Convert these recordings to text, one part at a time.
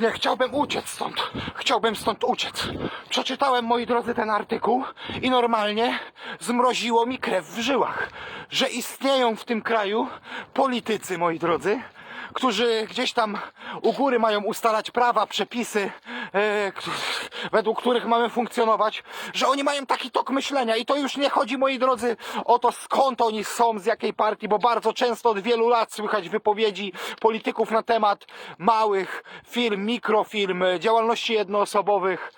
Nie, chciałbym uciec stąd. Chciałbym stąd uciec. Przeczytałem, moi drodzy, ten artykuł i normalnie zmroziło mi krew w żyłach. Że istnieją w tym kraju politycy, moi drodzy, którzy gdzieś tam u góry mają ustalać prawa, przepisy, e, według których mamy funkcjonować, że oni mają taki tok myślenia. I to już nie chodzi, moi drodzy, o to skąd oni są, z jakiej partii, bo bardzo często od wielu lat słychać wypowiedzi polityków na temat małych firm, mikrofirm, działalności jednoosobowych,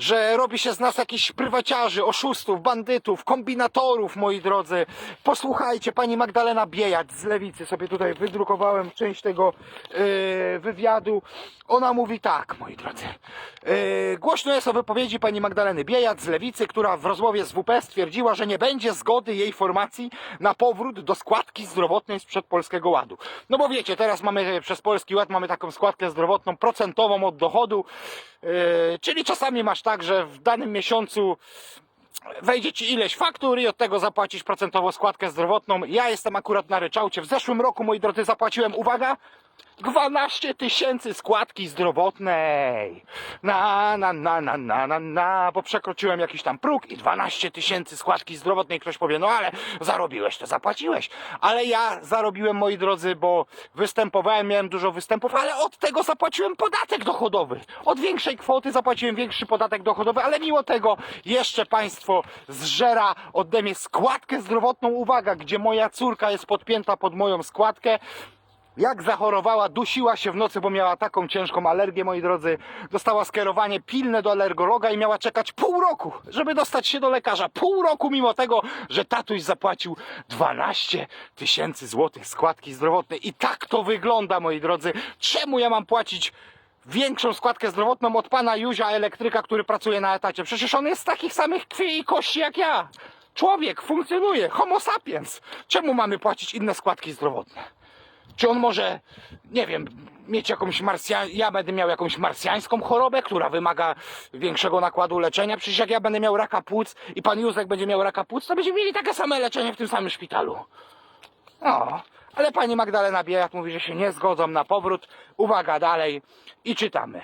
że robi się z nas jakichś prywaciarzy, oszustów, bandytów, kombinatorów, moi drodzy. Posłuchajcie, pani Magdalena Biejat z Lewicy, sobie tutaj wydrukowałem część tego yy, wywiadu. Ona mówi tak, moi drodzy. Yy, głośno jest o wypowiedzi pani Magdaleny Biejat z Lewicy, która w rozmowie z WP stwierdziła, że nie będzie zgody jej formacji na powrót do składki zdrowotnej sprzed Polskiego Ładu. No bo wiecie, teraz mamy przez Polski Ład mamy taką składkę zdrowotną procentową od dochodu, czyli czasami masz tak, że w danym miesiącu wejdzie ci ileś faktur i od tego zapłacisz procentowo składkę zdrowotną. Ja jestem akurat na ryczałcie. W zeszłym roku, moi drodzy, zapłaciłem, uwaga, 12 tysięcy składki zdrowotnej. Na, na, na, na, na, na, na, bo przekroczyłem jakiś tam próg i 12 tysięcy składki zdrowotnej. Ktoś powie, no ale zarobiłeś, to zapłaciłeś. Ale ja zarobiłem, moi drodzy, bo występowałem, miałem dużo występów, ale od tego zapłaciłem podatek dochodowy. Od większej kwoty zapłaciłem większy podatek dochodowy, ale mimo tego jeszcze państwo zżera ode mnie składkę zdrowotną. Uwaga, gdzie moja córka jest podpięta pod moją składkę. Jak zachorowała, dusiła się w nocy, bo miała taką ciężką alergię, moi drodzy. Dostała skierowanie pilne do alergologa i miała czekać pół roku, żeby dostać się do lekarza. Pół roku mimo tego, że tatuś zapłacił 12 tysięcy złotych składki zdrowotnej. I tak to wygląda, moi drodzy. Czemu ja mam płacić większą składkę zdrowotną od pana Józia elektryka, który pracuje na etacie? Przecież on jest z takich samych krwi i kości jak ja. Człowiek funkcjonuje, homo sapiens. Czemu mamy płacić inne składki zdrowotne? Czy on może, nie wiem, mieć jakąś marsja... Ja będę miał jakąś marsjańską chorobę, która wymaga większego nakładu leczenia? Przecież jak ja będę miał raka płuc i pan Józek będzie miał raka płuc, to będziemy mieli takie same leczenie w tym samym szpitalu. No, ale pani Magdalena Biejat mówi, że się nie zgodzą na powrót. Uwaga, dalej i czytamy.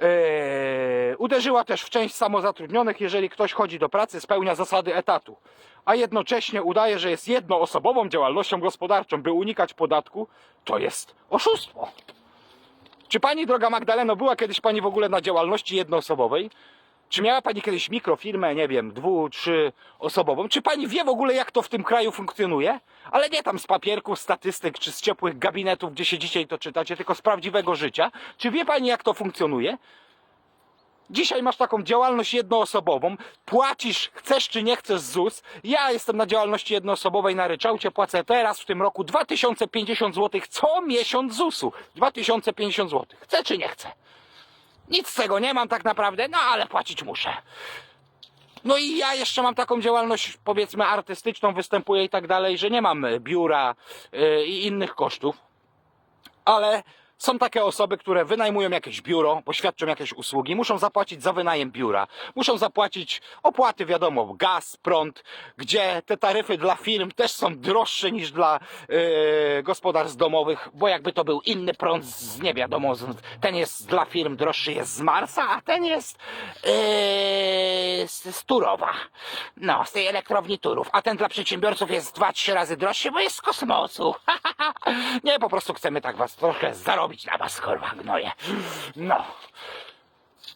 Eee, uderzyła też w część samozatrudnionych, jeżeli ktoś chodzi do pracy, spełnia zasady etatu, a jednocześnie udaje, że jest jednoosobową działalnością gospodarczą, by unikać podatku, to jest oszustwo. Czy pani, droga Magdaleno, była kiedyś pani w ogóle na działalności jednoosobowej? Czy miała pani kiedyś mikrofirmę, nie wiem, dwu, trzy osobową? Czy pani wie w ogóle, jak to w tym kraju funkcjonuje? Ale nie tam z papierków, statystyk, czy z ciepłych gabinetów, gdzie się dzisiaj to czytacie, tylko z prawdziwego życia. Czy wie pani, jak to funkcjonuje? Dzisiaj masz taką działalność jednoosobową, płacisz, chcesz czy nie chcesz ZUS. Ja jestem na działalności jednoosobowej na ryczałcie, płacę teraz w tym roku 2050 zł co miesiąc ZUS-u. 2050 zł. Chcę czy nie chcę? Nic z tego nie mam tak naprawdę, no ale płacić muszę. No i ja jeszcze mam taką działalność, powiedzmy, artystyczną, występuję i tak dalej, że nie mam biura yy, i innych kosztów. Ale są takie osoby, które wynajmują jakieś biuro, bo świadczą jakieś usługi, muszą zapłacić za wynajem biura, muszą zapłacić opłaty, wiadomo, gaz, prąd, gdzie te taryfy dla firm też są droższe niż dla yy, gospodarstw domowych, bo jakby to był inny prąd z nie wiadomo, ten jest dla firm droższy, jest z Marsa, a ten jest yy, z, z Turowa. No, z tej elektrowni Turów, a ten dla przedsiębiorców jest 2-3 razy droższy, bo jest z kosmosu. Nie, po prostu chcemy tak was trochę zarobić na was, kurwa, gnoje. No.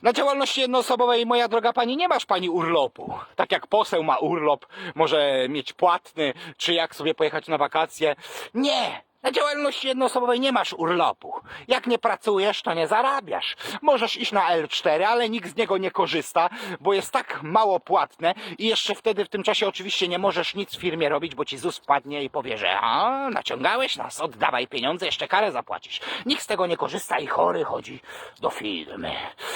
Na działalności jednoosobowej, moja droga pani, nie masz pani urlopu. Tak jak poseł ma urlop, może mieć płatny, czy jak sobie pojechać na wakacje. Nie! Na działalności jednoosobowej nie masz urlopu. Jak nie pracujesz, to nie zarabiasz. Możesz iść na L4, ale nikt z niego nie korzysta, bo jest tak mało płatne i jeszcze wtedy w tym czasie oczywiście nie możesz nic w firmie robić, bo ci ZUS wpadnie i powie, że a, naciągałeś nas, oddawaj pieniądze, jeszcze karę zapłacisz. Nikt z tego nie korzysta i chory chodzi do firmy.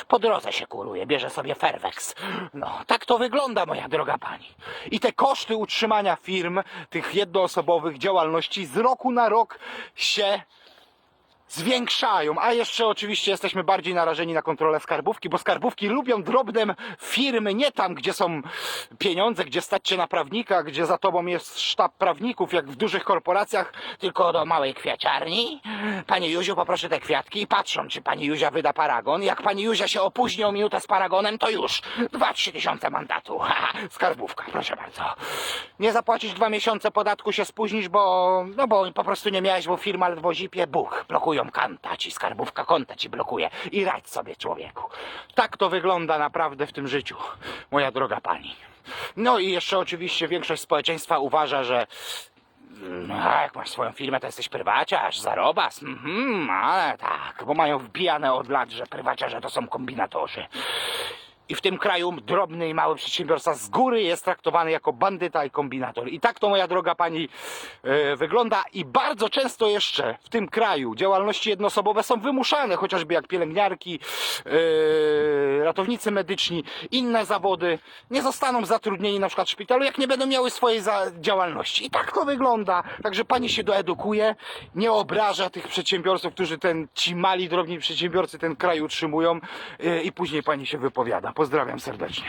Po drodze się kuruje, bierze sobie Ferwex. No, tak to wygląda, moja droga pani. I te koszty utrzymania firm, tych jednoosobowych działalności z roku na rok się zwiększają, a jeszcze oczywiście jesteśmy bardziej narażeni na kontrolę skarbówki, bo skarbówki lubią drobne firmy, nie tam, gdzie są pieniądze, gdzie stać cię na prawnika, gdzie za tobą jest sztab prawników, jak w dużych korporacjach, tylko do małej kwiaciarni. Pani Juziu, poproszę te kwiatki i patrzą, czy pani Juzia wyda paragon. Jak pani Juzia się opóźni o minutę z paragonem, to już dwa, trzy tysiące mandatu. Haha, skarbówka, proszę bardzo. Nie zapłacisz dwa miesiące podatku, się spóźnisz, bo, no bo po prostu nie miałeś, bo firma ledwo zipie, buch, blokują kanta ci, skarbówka konta ci blokuje i radź sobie człowieku. Tak to wygląda naprawdę w tym życiu, moja droga pani. No i jeszcze oczywiście większość społeczeństwa uważa, że no, a jak masz swoją firmę, to jesteś prywaciarz, zarobas. Mhm, ale tak, bo mają wbijane od lat, że prywaciarze to są kombinatorzy. I w tym kraju drobny i mały przedsiębiorca z góry jest traktowany jako bandyta i kombinator. I tak to, moja droga pani, e, wygląda. I bardzo często jeszcze w tym kraju działalności jednoosobowe są wymuszane, chociażby jak pielęgniarki, e, ratownicy medyczni, inne zawody. Nie zostaną zatrudnieni na przykład w szpitalu, jak nie będą miały swojej działalności. I tak to wygląda. Także pani się doedukuje, nie obraża tych przedsiębiorców, którzy ten, ci mali, drobni przedsiębiorcy ten kraj utrzymują e, i później pani się wypowiada. Pozdrawiam serdecznie.